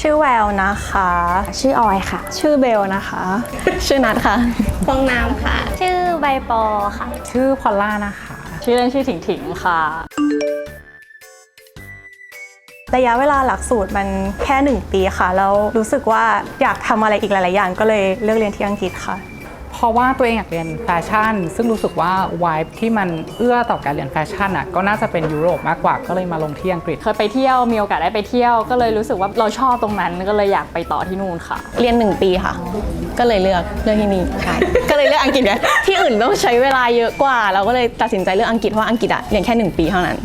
ชื่อแววนะคะ ชื่อออยค่ะ ชื่อเบลนะคะ ชื่อนัทค่ะฟองน้ำค่ะ ชื่อใบปอค่ะ ชื่อพอลล่านะคะ ชื่อเล่นชื่อถิงถิงค่ะ ระยะเวลาหลักสูตรมันแค่ 1 ปีค่ะ แล้วรู้สึกว่าอยากทำอะไรอีกหลาย ๆ อย่างก็เลยเลือกเรียนที่อังกฤษค่ะเพ ราะว่าตัวเองอยากเรียนแฟชั่น ซึ่งรู้สึกว่าวายที่มันเอื้อต่อการเรียนแฟชั่นอะก็น่าจะเป็นยุโรปมากกว่าก็เลยมาลงที่อังกฤษ เคยไปเที่ยวมีโอกาสได้ไปเที่ยว ก็เลยรู้สึกว่าเราชอบตรงนั้นก็เลยอยากไปต่อที่นู่นค่ะ เรียน 1 ปีค่ะ ก็เลยเลือกเลือกที่นี่ใช่ก็เลยเลือกอังกฤษไงที่อื่นต้องใช้เวลาเยอะกว่า เราก็เลยตัดสินใจเลือกอังกฤษเพราะว่าอังกฤษอะเรียนแค่ 1 ปีเท่านั้น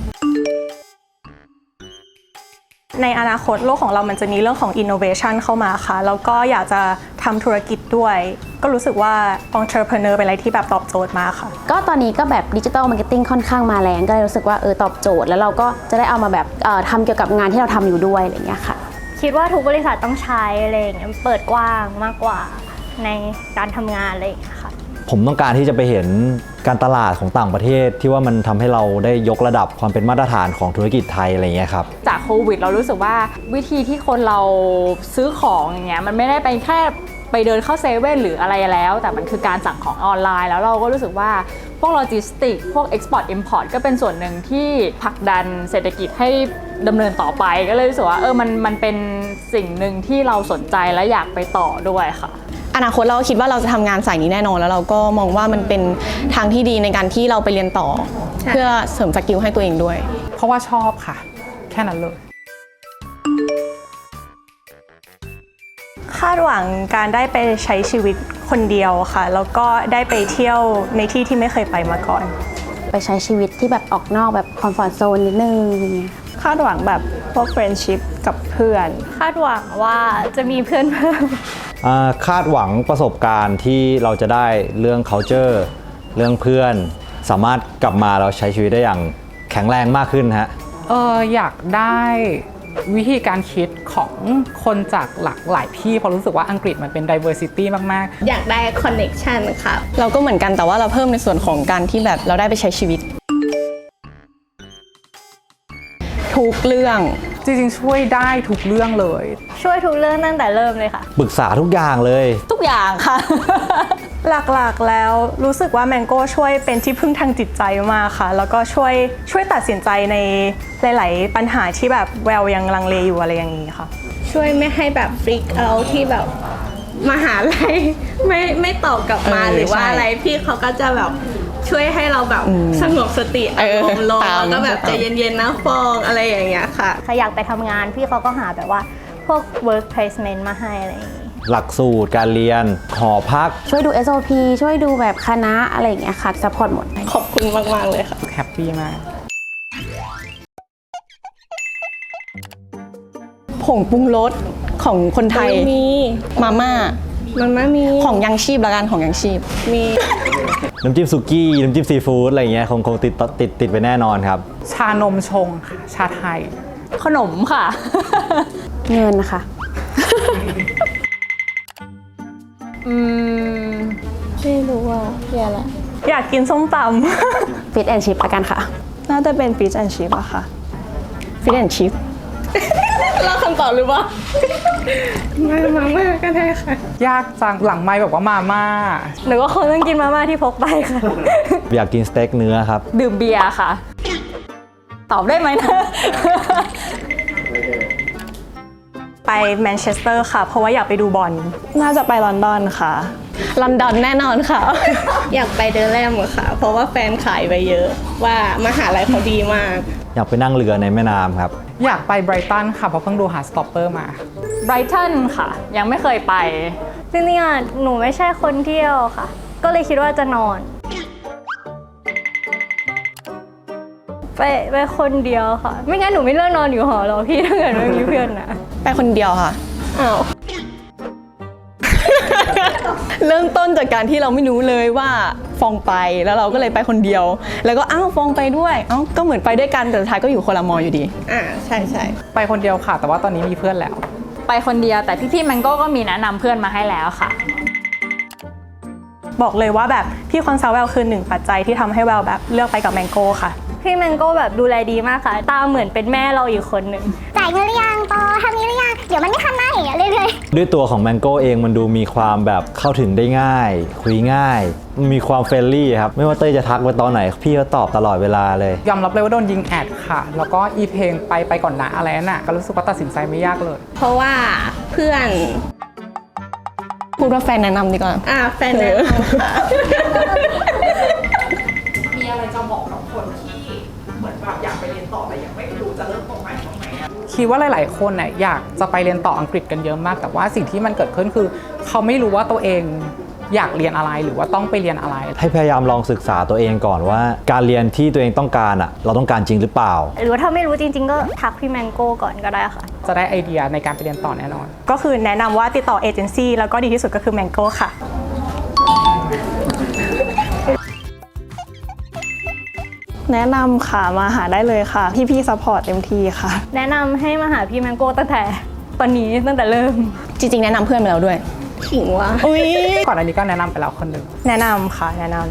ในอนาคตโลกของเรามันจะมีเรื่องของ innovation เข้ามาค่ะ แล้วก็อยากจะทำธุรกิจด้วย ก็รู้สึกว่า entrepreneur เป็นอะไรที่แบบตอบโจทย์มากค่ะ ก็ตอนนี้ก็แบบดิจิ t a ลมาร์เก็ตติ้งค่อนข้างมาแรงก็เลยรู้สึกว่าเออตอบโจทย์ แล้วเราก็จะได้เอามาแบบเอ่อทำเกี่ยวกับงานที่เราทำอยู่ด้วยอะไรอย่างเงี้ยค่ะ คิดว่าทุกบริษัทต้องใช้อะไรอย่างเงี้ยเปิดกว้างมากกว่าในการทำงานอะไรอย่างเงี้ยค่ะ ผมต้องการที่จะไปเห็นการตลาดของต่างประเทศที่ว่ามันทำให้เราได้ยกระดับความเป็นมาตรฐานของธุรกิจไทยอะไรเงี้ยครับ จากโควิด เรารู้สึกว่าวิธีที่คนเราซื้อของอย่างเงี้ยมันไม่ได้ไปแค่ไปเดินเข้าเซเว่นหรืออะไรแล้ว แต่มันคือการสั่งของออนไลน์ แล้วเราก็รู้สึกว่าพวกโลจิสติก พวก Export Import ก็เป็นส่วนหนึ่งที่ผลักดันเศรษฐกิจให้ดำเนินต่อไปก็เลยรู้สึกว่าเออมันมันเป็นสิ่งหนึ่งที่เราสนใจและอยากไปต่อด้วยค่ะ อนาคตเราคิดว่าเราจะทำงานสายนี้แน่นอน แล้วเราก็มองว่ามันเป็นทางที่ดีในการที่เราไปเรียนต่อ เพื่อเสริมสกิลให้ตัวเองด้วย เพราะว่าชอบค่ะ แค่นั้นเลยคาดหวังการได้ไปใช้ชีวิตคนเดียวค่ะ แล้วก็ได้ไปเที่ยวในที่ที่ไม่เคยไปมาก่อน ไปใช้ชีวิตที่แบบออกนอกแบบคอมฟอร์ z โซนนิดนึงอย่างเงี้ยคาดหวังแบบพวก friendship กับเพื่อน คาดหวังว่าจะมีเพื่อนเพิ่มอ่า คาดหวังประสบการณ์ที่เราจะได้เรื่อง culture เรื่องเพื่อน สามารถกลับมาแล้วใช้ชีวิตได้อย่างแข็งแรงมากขึ้นฮะเอออยากได้วิธีการคิดของคนจากหลากหลายที่เพราะรู้สึกว่าอังกฤษมันเป็น diversity มาก ๆ อยากได้ connection ค่ะ เราก็เหมือนกันแต่ว่าเราเพิ่มในส่วนของการที่แบบเราได้ไปใช้ชีวิต ทุกเรื่อง จริงๆ ช่วยได้ทุกเรื่องเลย ช่วยทุกเรื่องตั้งแต่เริ่มเลยค่ะ ปรึกษาทุกอย่างเลย ทุกอย่างค่ะ หลักๆแล้วรู้สึกว่าแมงโก้ช่วยเป็นที่พึ่งทางจิตใจมากค่ะ แล้วก็ช่วยช่วยตัดสินใจในหลาย ๆ ปัญหาที่แบบแววยังลังเลอยู่อะไรอย่างนี้ค่ะ ช่วยไม่ให้แบบฟริกเอาที่แบบมหาลัยไม่ไม่ตอบกลับมาเออหรือว่าใช่ อะไรพี่เขาก็จะแบบ ช่วยให้เราแบบสงบสติอาเออรมณ์ลงตามแล้วก็แบบใจเย็นๆนะฟองอะไรอย่างเงี้ยค่ะใครอยากไปทำงานพี่เขาก็หาแบบว่าพวก work placement มาให้อะไรอย่างงี้หลักสูตรการเรียน หอพัก ช่วยดู SOP ช่วยดูแบบคณะอะไรอย่างเงี้ยค่ะซัพพอร์ตหมด ขอบคุณมากๆเลยค่ะแฮปปี้มากผงปรุงรสของคนไทยมีมา ม่ามันไม่มีของยังชีพละกันของยังชีพ มีน้ำจิ้มสุกี้น้ำจิ้มซีฟู้ดอะไรเงี้ยคงคงติดติดติดไปแน่นอนครับ ชานมชงค่ะ ชาไทย ขนมค่ะ เงินค่ะอืมไม่รู้ว่าเรียอะไรอยากกินส้มตฟิตแอนชิพละกันค่ะำน่าจะเป็นฟิชแอนชิพอะค่ะฟิชแอนชิพ เราคำตอบหรือว่ามามามาก็ได้ค่ะ ยากจังหลังไม้แบบว่ามาม่าหรือว่าคนต้องกินมาม่าที่พกไปค่ะ อยากกินสเต็กเนื้อครับ ดื่มเบียร์ค่ะ ตอบได้ไหมนะ ไปแมนเชสเตอร์ค่ะ เพราะว่าอยากไปดูบอล น่าจะไปลอนดอนค่ะ ลอนดอนแน่นอนค่ะ อยากไปเดอแลมอะค่ะ เพราะว่าแฟนขายไปเยอะ ว่ามหาลัยเขาดีมาก อยากไปนั่งเรือในแม่น้ำครับ อยากไปไบรตันค่ะเพราะเพิ่งดูหาสต็อปเปอร์มาไบรตันค่ะ ยังไม่เคยไปจริงๆอะหนูไม่ใช่คนเที่ยวค่ะ ก็เลยคิดว่าจะนอน ไปไปคนเดียวค่ะ ไม่งั้นหนูไม่เลือกนอนอยู่หอหรอกพี่ถ้าเกิดไม่มีเพื่อนนะไปคนเดียวค่ะอ้าว เริ่มต้นจากการที่เราไม่รู้เลยว่าฟองไปแล้วเราก็เลยไปคนเดียว แล้วก็อ้าวฟองไปด้วยเอ้าก็เหมือนไปด้วยกันแต่สุดท้ายก็อยู่คนละมออยู่ดี อ่าใช่ใช่ไปคนเดียวค่ะ แต่ว่าตอนนี้มีเพื่อนแล้ว ไปคนเดียวแต่พี่ๆมันก็ก็มีแนะนำเพื่อนมาให้แล้วค่ะ บอกเลยว่าแบบพี่คอนซัลท์แววคือหนึ่งปัจจัยที่ทำให้แววแบบเลือกไปกับแมงโก้ค่ะ พี่แมงโก้แบบดูแลดีมากค่ะ ตามเหมือนเป็นแม่เราอีกคนหนึ่ง จ่ายเงินหรือยังปอทำนี้หรือยัง เดี๋ยวมันไม่ทันนะอย่างเงี้ยเรื่อยๆด้วยตัวของแมงโก้เองมันดูมีความแบบเข้าถึงได้ง่าย คุยง่าย มีความเฟรนลี่ครับ ไม่ว่าเต้ยจะทักไปตอนไหน พี่ก็ตอบตลอดเวลาเลย ยอมรับเลยว่าโดนยิงแอดค่ะ แล้วก็อีเพลงไปไปก่อนนะอะไรนั่นน่ะก็รู้สึกว่าตัดสินใจไม่ยากเลย เพราะว่าเพื่อนพูดว่าแฟนแนะนำดีกว่า อ่าแฟนแนะนำค่ะ มีอะไรจะบอก คิดว่าหลาย ๆ คนน่ะอยากจะไปเรียนต่ออังกฤษกันเยอะมาก แต่ว่าสิ่งที่มันเกิดขึ้นคือ เขาไม่รู้ว่าตัวเองอยากเรียนอะไรหรือว่าต้องไปเรียนอะไร ให้พยายามลองศึกษาตัวเองก่อนว่า การเรียนที่ตัวเองต้องการอะเราต้องการจริงหรือเปล่า หรือว่าถ้าไม่รู้จริง ๆ ก็ทักพี่แมงโก้ก่อนก็ได้ค่ะ จะได้ไอเดียในการไปเรียนต่อแน่นอน ก็คือแนะนำว่าติดต่อเอเจนซี่แล้วก็ดีที่สุดก็คือ Mango ค่ะ แนะนำค่ะมาหาได้เลยค่ะ พี่ๆซัพพอร์ตเต็มที่ค่ะ แนะนำให้มาหาพี่แมงโก้ตั้งแต่ตอนนี้ตั้งแต่เริ่ม จริงๆ แนะนำเพื่อนไปแล้วด้วย ขิงว่า อุ้ยก่อนอันนี้ก็แนะนำไปแล้วคนหนึ่ง แนะนำค่ะ แนะนำ